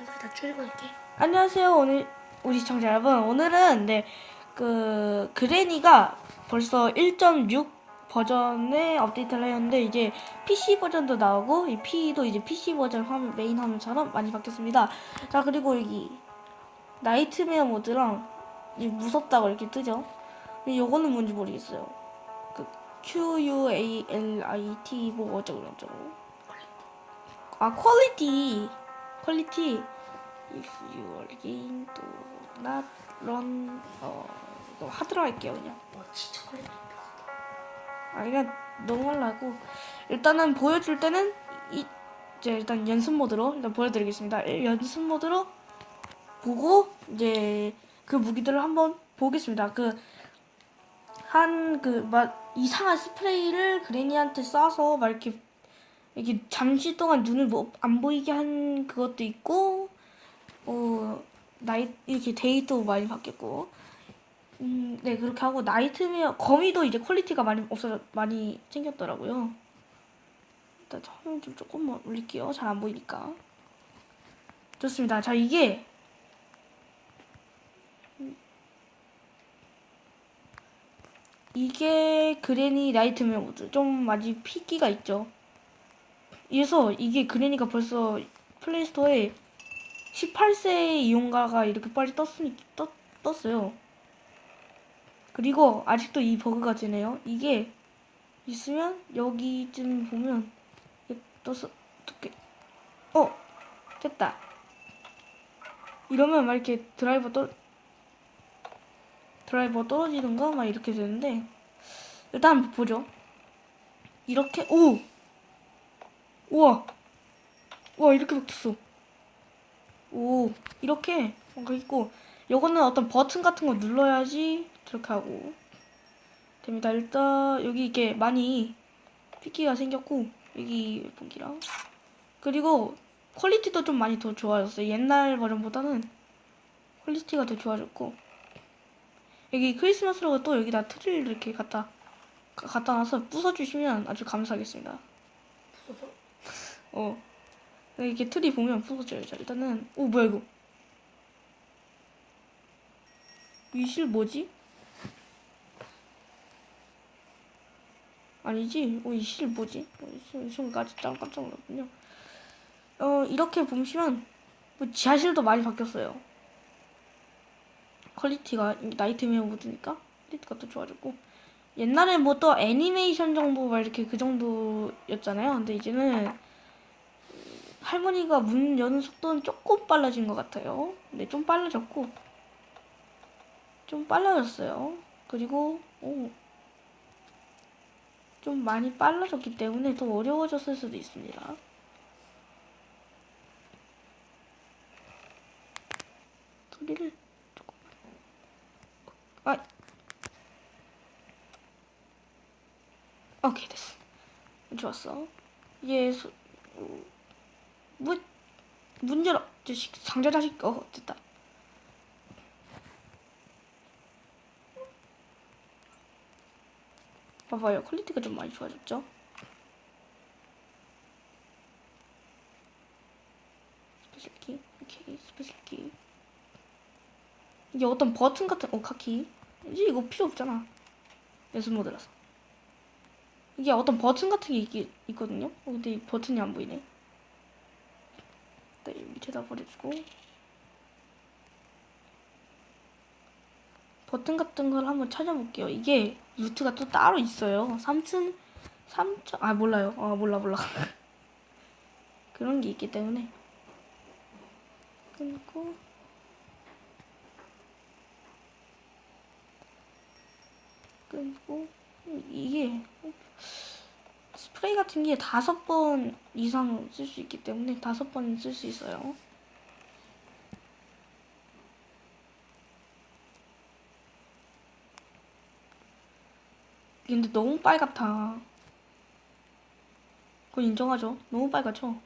여기 다 줄이고 할게. 안녕하세요. 오늘 우리 시청자 여러분. 오늘은 네, 그 그레니가 벌써 1.6 버전에 업데이트를 했는데 이제 PC 버전도 나오고 이 P도 이제 PC 버전 화면 메인 화면처럼 많이 바뀌었습니다. 자 그리고 여기 나이트메어 모드랑 이 무섭다고 이렇게 뜨죠. 요거는 뭔지 모르겠어요. 그 Q U A L I T 뭐 어쩌고 저쩌고. 아 퀄리티 퀄리티 if your game do not run 어 이거 하드로 할게요 그냥. 와 진짜 걸리네. 아 그냥 넘어가려고 일단은 보여줄 때는 이 이제 일단 연습 모드로 일단 보여드리겠습니다. 일- 연습 모드로 보고 이제 그 무기들을 한번 보겠습니다. 그 한 그 막 이상한 스프레이를 그레니한테 쏴서 막 이렇게 이렇게 잠시 동안 눈을 뭐 안 보이게 한 그것도 있고 어 나이 이렇게 데이도 많이 바뀌었고 음, 네 그렇게 하고 나이트메어 거미도 이제 퀄리티가 많이 없어 많이 생겼더라고요. 일단 화면 좀 조금만 올릴게요. 잘 안 보이니까. 좋습니다. 자 이게 이게 그레니 나이트메어 모드 좀 많이 피기가 있죠. 그래서 이게 그레니가 벌써 플레이스토어에 18세 이용가가 이렇게 빨리 떴으니 떴, 떴어요. 그리고 아직도 이 버그가 되네요. 이게 있으면 여기쯤 보면 떠서 어떻게 어 됐다. 이러면 막 이렇게 드라이버 떨 드라이버 떨어지는 거막 이렇게 되는데 일단 보죠. 이렇게 오 우와 우와 이렇게 바뀌었어. 오 이렇게 뭔가 있고 요거는 어떤 버튼 같은 거 눌러야지 저렇게 하고 됩니다. 일단 여기 이게 많이 피기가 생겼고 여기 분기랑 그리고 퀄리티도 좀 많이 더 좋아졌어요. 옛날 버전보다는 퀄리티가 더 좋아졌고 여기 크리스마스로 또 여기다 트리를 이렇게 갖다 가- 갖다 놔서 부숴주시면 아주 감사하겠습니다. 어. 이렇게 트리 보면 부서져요. 자, 일단은 오 뭐야 이거? 위실 뭐지? 아니지? 어, 이실 뭐지? 어, 이 순간까지 짱 깜짝 놀랐군요. 어 이렇게 보시면 뭐 지하실도 많이 바뀌었어요. 퀄리티가 나이트 메어 모드니까 퀄리티가 또 좋아졌고 옛날에 뭐 또 애니메이션 정도 막 이렇게 그 정도였잖아요. 근데 이제는 할머니가 문 여는 속도는 조금 빨라진 것 같아요. 근데 좀 빨라졌고 좀 빨라졌어요. 그리고 오, 좀 많이 빨라졌기 때문에 더 어려워졌을 수도 있습니다. 소리를 조금만 아 오케이 됐어 좋았어 얘 소, 어, 문, 문 열어. 자식, 상자 자식. 어, 됐다. 봐봐요. 퀄리티가 좀 많이 좋아졌죠? 스페셜 키. 오케이, 스페셜 키. 이게 어떤 버튼 같은, 어, 카키. 이제 이거 필요 없잖아. 연습 모드라서. 이게 어떤 버튼 같은 게 있, 있거든요? 어, 근데 이 버튼이 안 보이네. 네, 밑에다 버려주고 버튼 같은 걸 한번 찾아볼게요. 이게 루트가 또 따로 있어요. 3층 3층 아 몰라요. 아 몰라 몰라. 그런 게 있기 때문에 끊고 끊고 이게 스프레이 같은 게 다섯 번 이상 쓸 수 있기 때문에 다섯 번쓸수 있어요. 근데 너무 빨갛다. 그건 인정하죠. 너무 빨갛죠.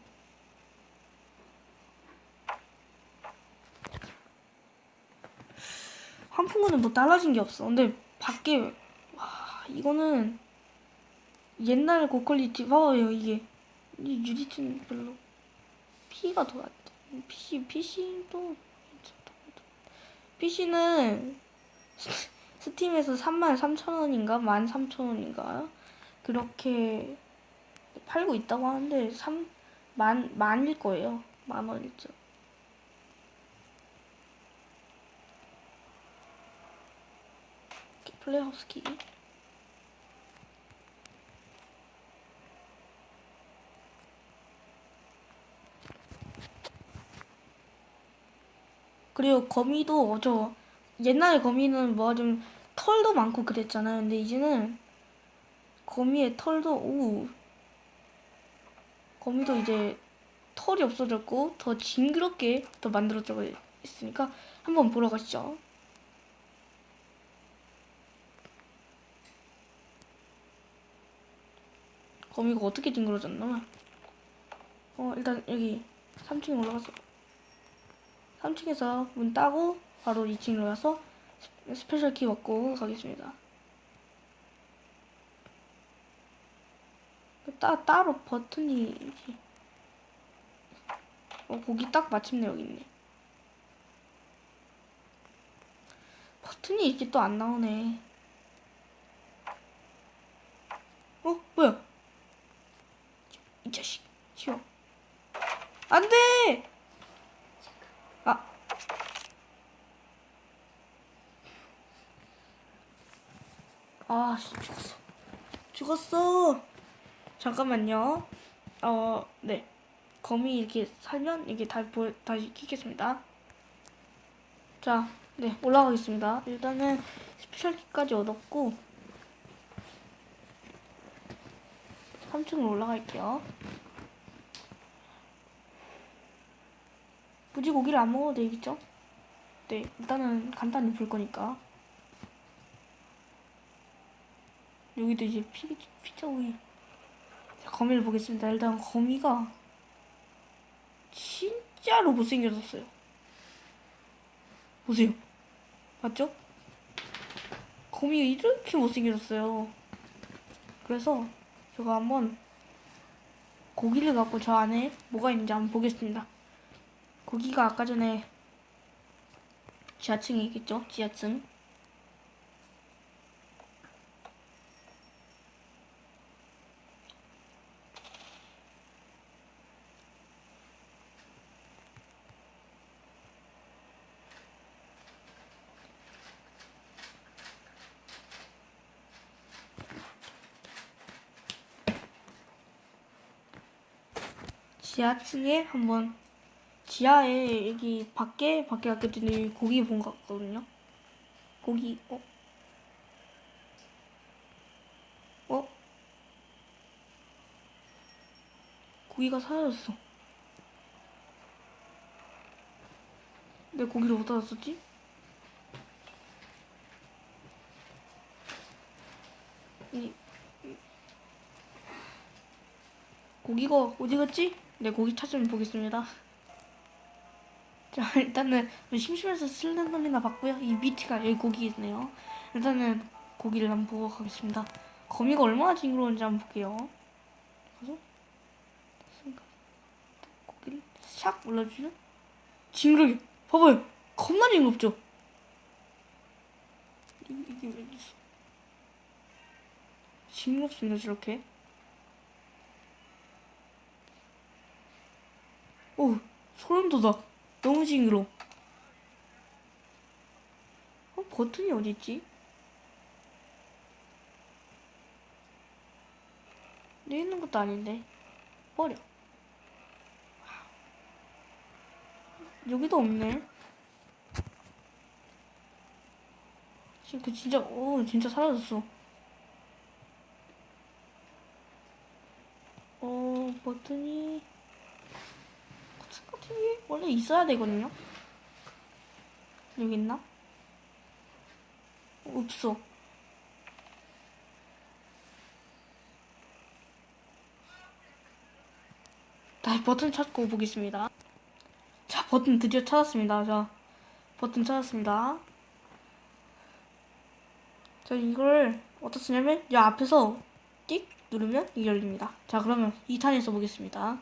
환풍구는 뭐 달라진 게 없어. 근데 밖에 와 이거는 옛날 고퀄리티 봐봐요 이게 이 유리층 별로 피가 더 안 돼. PC PC도 PC는 스팀에서 33,000원인가 13,000원인가 그렇게 팔고 있다고 하는데 3 만, 만일 거예요. 만 원일죠. 플레이하우스 키. 그리고 거미도 저 옛날에 거미는 뭐 좀 털도 많고 그랬잖아요. 근데 이제는 거미의 털도 오 거미도 이제 털이 없어졌고 더 징그럽게 더 만들어져 있으니까 한번 보러 가시죠. 거미가 어떻게 징그러졌나? 어 일단 여기 3층에 올라가서 3층에서 문 따고 바로 2층으로 가서 스- 스페셜 키 먹고 가겠습니다. 따, 따로 버튼이 어 거기 딱 마침내 여기 있네. 버튼이 이렇게 또 안 나오네. 어 뭐야? 이 자식 치워. 안 돼! 아. 아, 씨, 죽었어. 죽었어. 잠깐만요. 어, 네. 거미 이렇게 살면 이게 다시 보 다시 키겠습니다. 자, 네 올라가겠습니다. 일단은 스페셜 키까지 얻었고 3층으로 올라갈게요. 굳이 고기를 안 먹어도 되겠죠? 네, 일단은 간단히 볼 거니까. 여기도 이제 피, 피자구이. 자, 거미를 보겠습니다. 일단 거미가 진짜로 못생겨졌어요. 보세요. 맞죠? 거미가 이렇게 못생겨졌어요. 그래서 제가 한번 고기를 갖고 저 안에 뭐가 있는지 한번 보겠습니다. 고기가 아까 전에 지하층에 있겠죠? 지하층. 지하층에 한번 지하에 여기 밖에 밖에 아까 전에 고기 본 것 같거든요. 고기 어? 어? 고기가 사라졌어. 내 고기를 어디다 놨었지? 고기가 어디 갔지? 내 고기 찾으면 보겠습니다. 자 일단은 심심해서 슬렌더맨이나 봤고요. 이 밑에가 여기 고기 있네요. 일단은 고기를 한번 보고 가겠습니다. 거미가 얼마나 징그러운지 한번 볼게요. 가서 고기를 샥 올려주면 징그러게 봐봐요. 겁나 징그럽죠? 이- 이게 왜 있어? 징그럽습니다 저렇게. 오 소름 돋아. 너무 징그러. 어 버튼이 있지? 여기 있는 것도 아닌데 버려. 여기도 없네. 지금 그 진짜 오 진짜 사라졌어. 어 버튼이 게 원래 있어야 되거든요. 여기 있나? 없어. 다시 버튼 찾고 보겠습니다. 자, 버튼 드디어 찾았습니다. 자, 버튼 찾았습니다. 자, 이걸 어디다 쓰냐면, 이 앞에서 띡 누르면 이게 열립니다. 자, 그러면 2탄에서 보겠습니다.